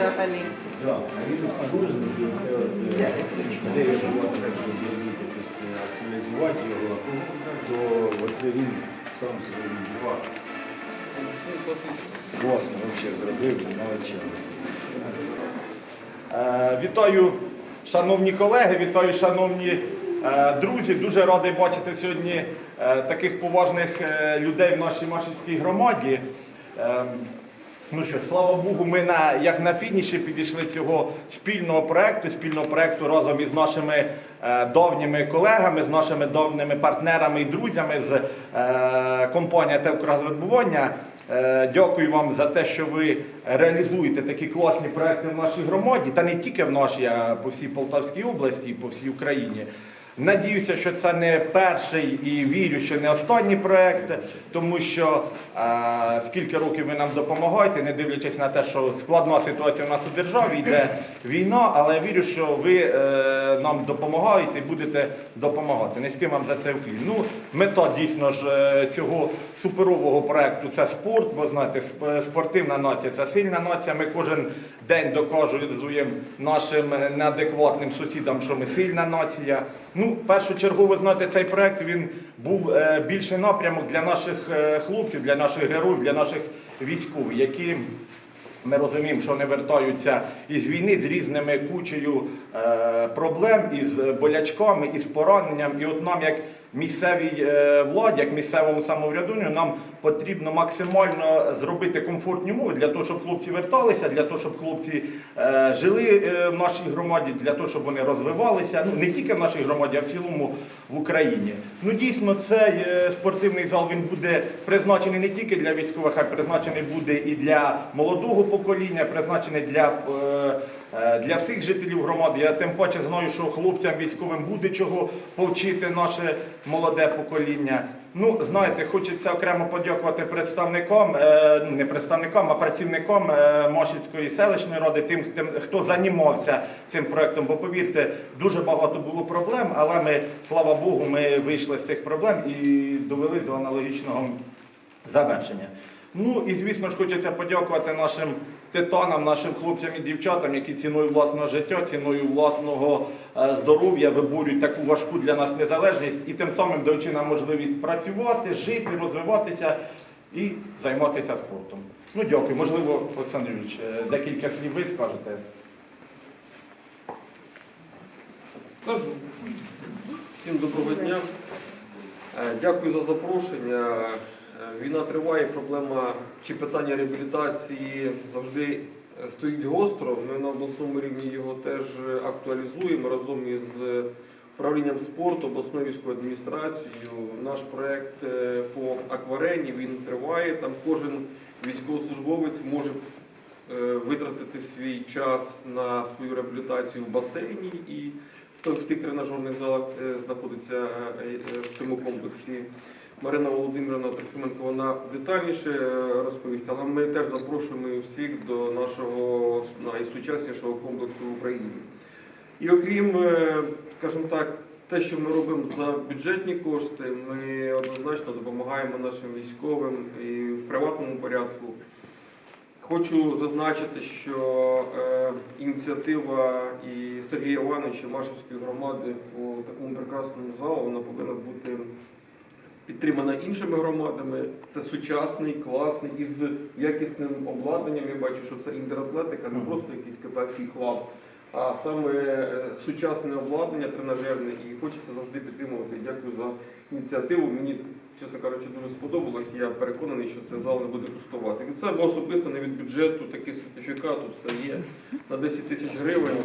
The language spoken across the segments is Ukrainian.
Взагалі. Так, а він нагружений, і це от, е, де його можна якось актуалізувати його, то оце він сам собі відбував. Класно взагалі зробив, молодчина. Е, Вітаю, шановні колеги, вітаю, шановні е, друзі. Дуже радий бачити сьогодні е, таких поважних людей в нашій Машівській громаді. Ну що, слава Богу, ми на як на фініші підійшли цього спільного проекту, спільного проекту разом із нашими е, давніми колегами, з нашими давніми партнерами і друзями з е, компанії «Теукрозвидбування». Е, Дякую вам за те, що ви реалізуєте такі класні проекти в нашій громаді, та не тільки в нашій, а по всій Полтавській області і по всій Україні. Надіюся, що це не перший і вірю, що не останній проект, тому що е, скільки років ви нам допомагаєте, не дивлячись на те, що складна ситуація у нас у державі, йде війна, але я вірю, що ви е, нам допомагаєте і будете допомагати. Низьким вам за це вклін. Ну, мета дійсно ж е, цього суперового проекту це спорт, бо знаєте, сп- спортивна нація це сильна нація. Ми кожен день доказуємо нашим неадекватним сусідам, що ми сильна нація. Ну, першочергово, знаєте, цей проект він був е, більший напрямок для наших е, хлопців, для наших героїв, для наших військових, які ми розуміємо, що вони вертаються із війни з різними кучею е, проблем, із болячками, із пораненням. І от нам, як місцевій владі, як місцевому самоврядунню, нам потрібно максимально зробити комфортні умови для того, щоб хлопці верталися, для того, щоб хлопці е, жили е, в нашій громаді, для того, щоб вони розвивалися. Ну не тільки в нашій громаді, а в цілому в Україні. Ну дійсно, цей е, спортивний зал він буде призначений не тільки для військових, а призначений буде і для молодого покоління, призначений для. е, е, Для всіх жителів громади я тим паче знаю, що хлопцям військовим буде чого повчити наше молоде покоління. Ну, знаєте, хочеться окремо подякувати представникам, е, не представникам, а працівникам е, Машівської селищної ради, тим, тим, хто займався цим проектом. Бо повірте, дуже багато було проблем, але ми, слава Богу, ми вийшли з цих проблем і довели до аналогічного завершення. Ну і звісно ж хочеться подякувати нашим титанам, нашим хлопцям і дівчатам, які ціною власного життя, ціною власного е, здоров'я виборюють таку важку для нас незалежність і тим самим даючи нам можливість працювати, жити, розвиватися і займатися спортом. Ну дякую. Можливо, Олександр Юрійович, е, декілька слів ви скажете. Скажу. Всім доброго дня. Е, Дякую за запрошення. Е, Війна триває, проблема чи питання реабілітації завжди е, стоїть гостро. Ми на обласному рівні його теж актуалізуємо разом із управлінням спорту, обласною військовою адміністрацією. Наш проект е, по акварені він триває. Там кожен військовослужбовець може е, витратити свій час на свою реабілітацію в басейні і в тих тренажерних залах е, знаходиться е, е, в цьому комплексі. Марина Володимирівна Трохименко вона детальніше е, розповість, але ми теж запрошуємо всіх до нашого найсучаснішого комплексу в Україні. І окрім, е, скажімо так, те, що ми робимо за бюджетні кошти, ми однозначно допомагаємо нашим військовим і в приватному порядку. Хочу зазначити, що е, ініціатива і Сергія Івановича Машівської громади по такому прекрасному залу вона повинна бути підтримана іншими громадами. Це сучасний, класний із якісним обладнанням. Я бачу, що це інтератлетика, не просто якийсь китайський хлам, а саме е, сучасне обладнання тренажерне. І хочеться завжди підтримувати. Дякую за ініціативу. Мені, чесно кажучи, дуже сподобалось. Я переконаний, що цей зал не буде пустувати. Від себе особисто не від бюджету, такий сертифікат тут все є на 10 тисяч гривень.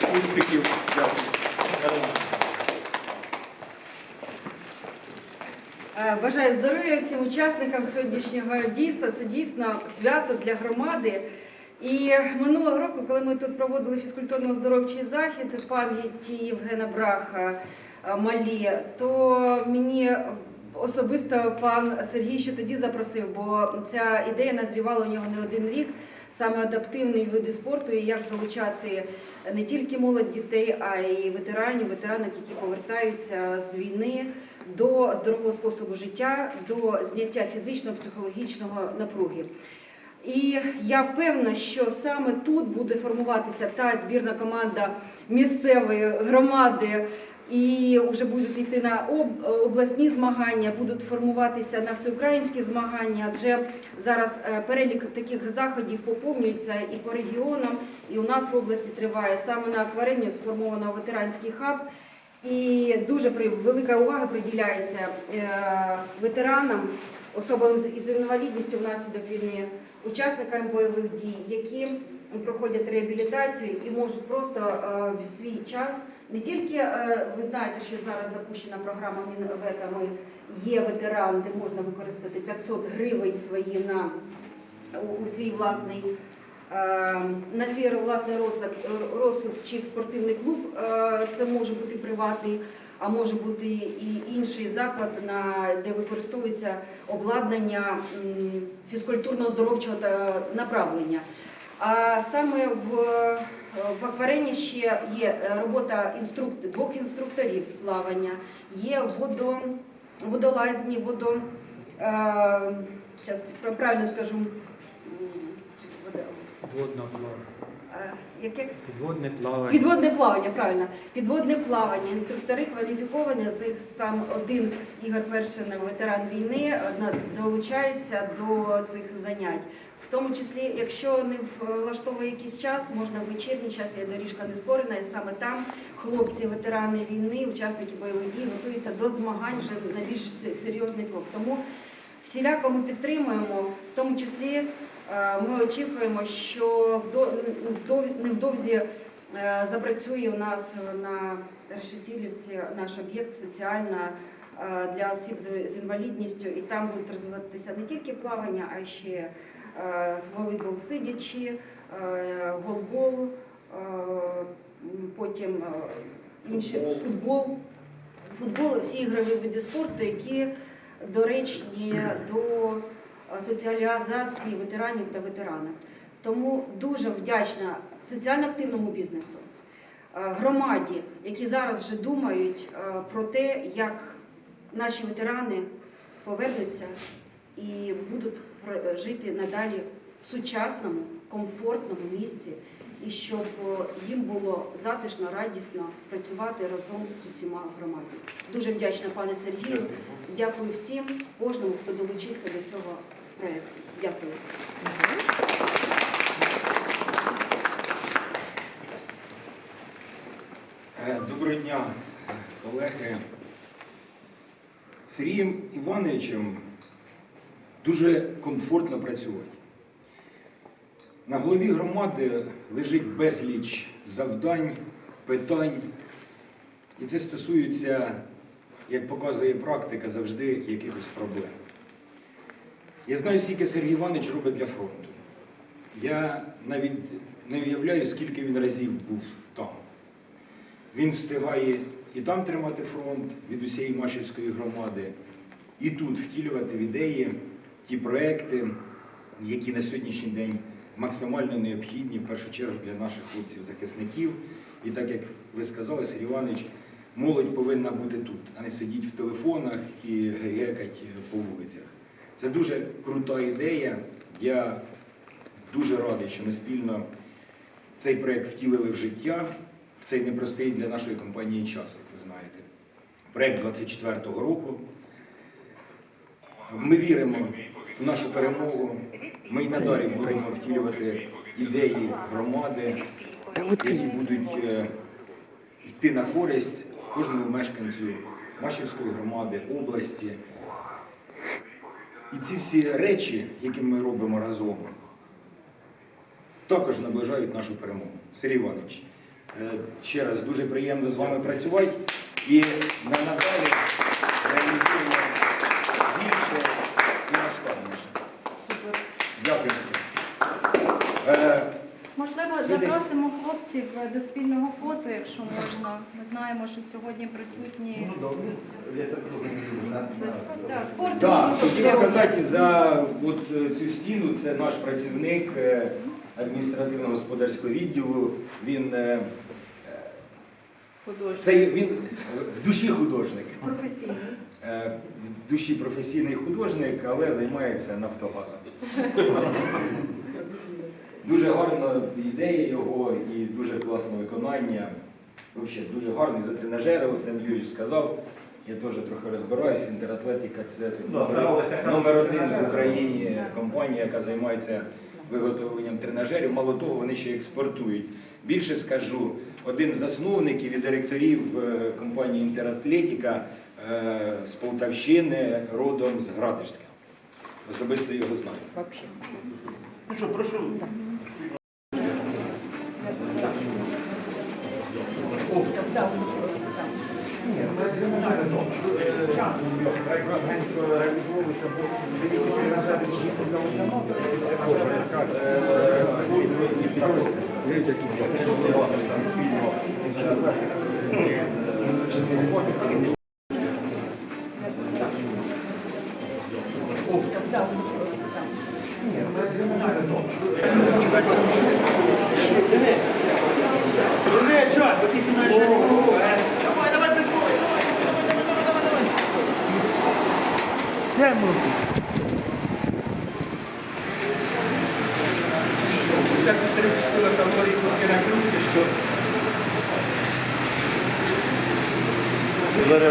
Успіхів. Дякую. Бажаю здоров'я всім учасникам сьогоднішнього дійства. Це дійсно свято для громади. І минулого року, коли ми тут проводили фізкультурно-здоровчий захід в пам'яті Євгена Браха, е, малі, то мені особисто пан Сергій ще тоді запросив, бо ця ідея назрівала у нього не один рік. Саме адаптивні види спорту і як залучати не тільки молодь дітей, а й ветеранів, ветеранок, які повертаються з війни до здорового способу життя, до зняття фізично-психологічного напруги. І я впевнена, що саме тут буде формуватися та збірна команда місцевої громади, і вже будуть йти на обласні змагання, будуть формуватися на всеукраїнські змагання. Адже зараз е, перелік таких заходів поповнюється і по регіонам, і у нас в області триває саме на акварені сформовано ветеранський хаб. І дуже велика увага приділяється е, ветеранам, особам із інвалідністю внаслідок війни, учасникам бойових дій, які проходять реабілітацію і можуть просто е, в свій час не тільки е, ви знаєте, що зараз запущена програма Мінветами є ветеран, де можна використати 500 гривень свої на у свій власний. Е, На свій власний розсуд, розсуд чи в спортивний клуб е, це може бути приватний, а може бути і інший заклад, де використовується обладнання фізкультурно-здоровчого направлення. А саме в, в акварені ще є е, робота інструк... двох інструкторів з плавання, є водо... водолазні, водо... Е... Правильно скажу. Підводне плавання. е, Яке? Підводне плавання. Підводне плавання, правильно. Підводне плавання. Інструктори кваліфіковані, з них сам один Ігор Першин, ветеран війни, долучається до цих занять. В тому числі, якщо не влаштовує якийсь час, можна в вечірній час, є доріжка не створена, і саме там хлопці, ветерани війни, учасники бойових дій готуються до змагань вже на більш серйозний крок. Тому всіляко ми підтримуємо, в тому числі ми очікуємо, що вдо- невдовзі е, запрацює у нас на Решетілівці наш об'єкт соціальна е, для осіб з інвалідністю, і там будуть розвиватися не тільки плавання, а ще е, волейбол сидячи, е, голбол, е, потім е, інші Футбол. футбол. Всі ігрові види спорту, які доречні до е, соціалізації ветеранів та ветеранок. Тому дуже вдячна соціально активному бізнесу, е, громаді, які зараз вже думають е, про те, як наші ветерани повернуться і будуть про- жити надалі в сучасному, комфортному місці, і щоб е, їм було затишно, радісно працювати разом з усіма громадами. Дуже вдячна пане Сергію. Дякую всім, кожному, хто долучився до цього проєкту. Дякую. Е, Доброго дня, колеги. Сергієм Івановичем дуже комфортно працювати. На голові громади лежить безліч завдань, питань. І це стосується, як показує практика, завжди якихось проблем. Я знаю, скільки Сергій Іванович робить для фронту. Я навіть не уявляю, скільки він разів був там. Він встигає і там тримати фронт від усієї Машівської громади, і тут втілювати в ідеї ті проекти, які на сьогоднішній день максимально необхідні, в першу чергу для наших хлопців-захисників. І так як ви сказали, Сергій Іванович, молодь повинна бути тут, а не сидіти в телефонах і гекать по вулицях. Це дуже крута ідея. Я дуже радий, що ми спільно цей проект втілили в життя в цей непростий для нашої компанії час, як ви знаєте. Проект 24-го року. Ми віримо в нашу перемогу. Ми й надалі будемо втілювати ідеї громади, які будуть е, йти на користь кожному мешканцю Машівської громади, області. І ці всі речі, які ми робимо разом, також наближають нашу перемогу. Сергій Іванович, е, ще раз дуже приємно з вами працювати і на надалі реалізуємо більше і масштабніше. Супер. Дякую всім. Е, Можливо, Це десь- запросимо хлопців до спільного фото, якщо можна. Ми знаємо, що сьогодні присутні. Да, спорт, Так, розвиток, хотів сказати за от, е, цю стіну, це наш працівник е, адміністративно-господарського відділу. Він, е, е, це, він в душі художник. Професійний. Е, В душі професійний художник, але займається нафтогазом. Дуже гарна ідея його і дуже класне виконання. Взагалі дуже гарний за тренажери, Олександр Юрійович сказав. Я теж трохи розбираюсь. Інтератлетика це номер один в Україні компанія, яка займається виготовленням тренажерів. Мало того, вони ще експортують. Більше скажу, один з засновників і директорів е, компанії Інтератлетика е, з Полтавщини, родом з Градишська. Особисто його знаю. Ну що, прошу. Ні, ми на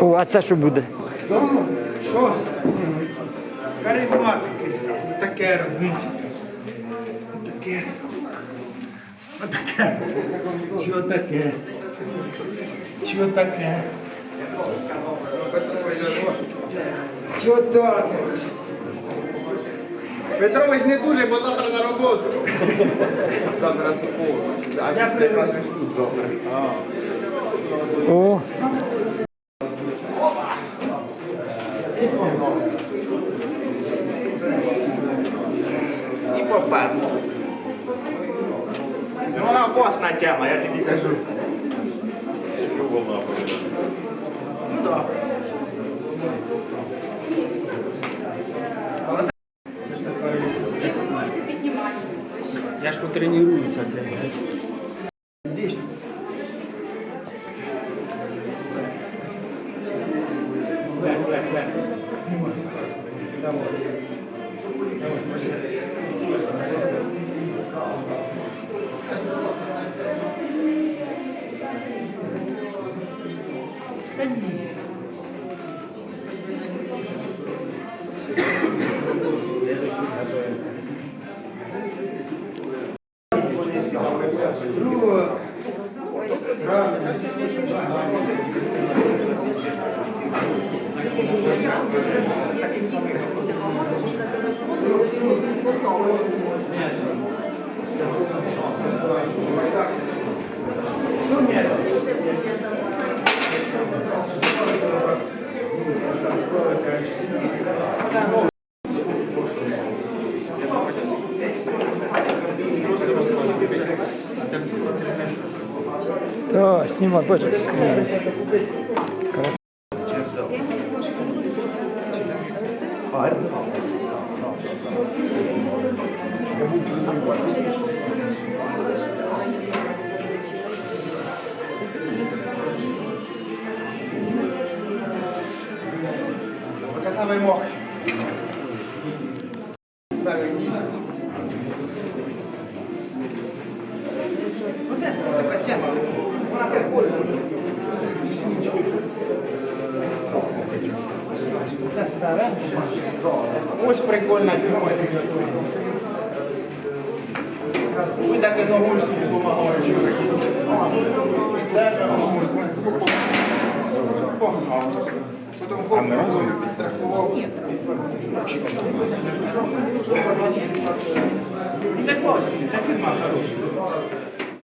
О, а це що буде? Дома? Що? Карематики. Таке робить. Таке. Отаке. Що таке? Що таке? Що так? Петрович не дуже, бо завтра на роботу. Завтра субота. А я тут завтра. Тема, я тобі кажу. Ну так. Можете піднімати. я ж потренуюся це. Ну, нет. О, знімай, бачиш. саме Перший місяць. Оце така тема. Вона прикольна. Це старе. Ось прикольна тема. Ви так і ногою собі допомагаєте. Погнав. Потім ногою підстрахував. Це класно, це фільма хороша.